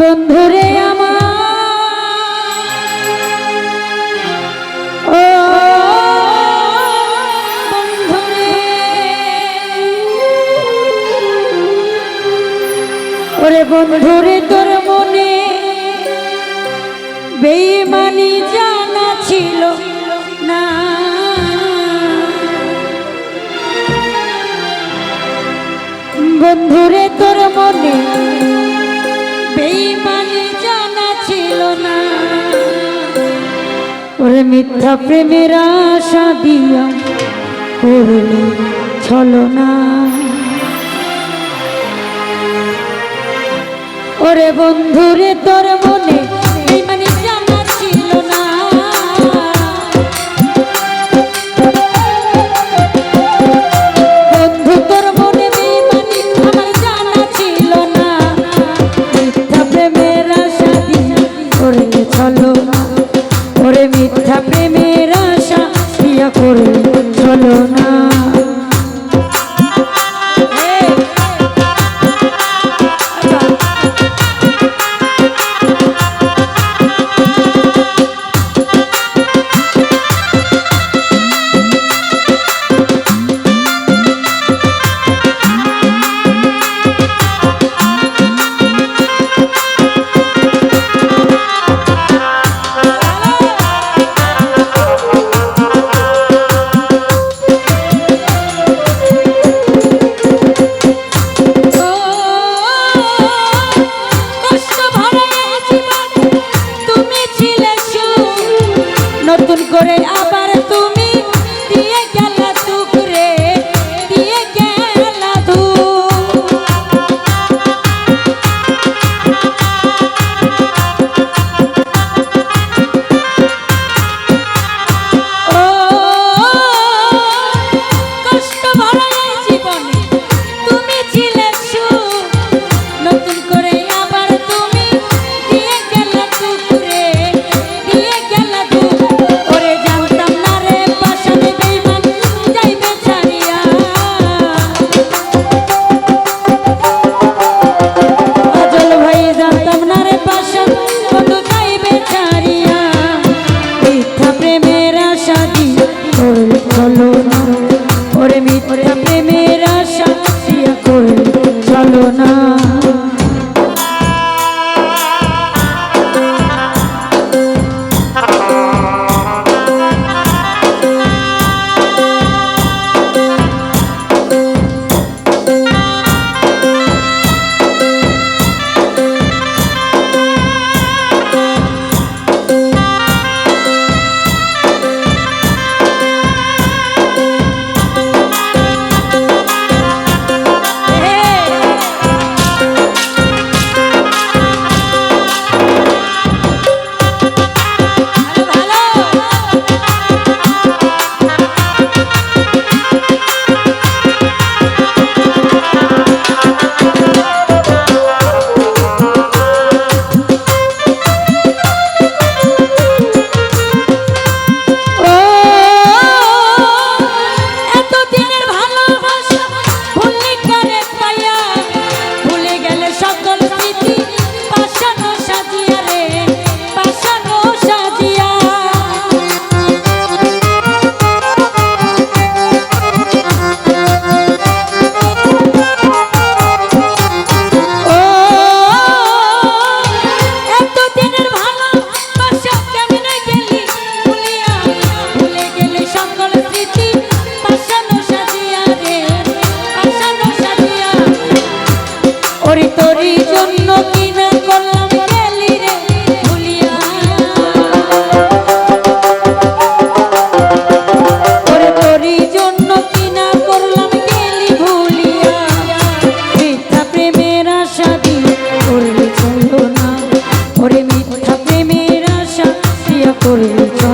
বন্ধুরে আমার। ওরে বন্ধুরে তোর মনে বেইমানি জানা ছিল না। বন্ধুরে তোর মনে ওরে মিথ্যা প্রেমের আশা দিয়া করলে ছলো না। ওরে বন্ধুরে তোর মনে করবি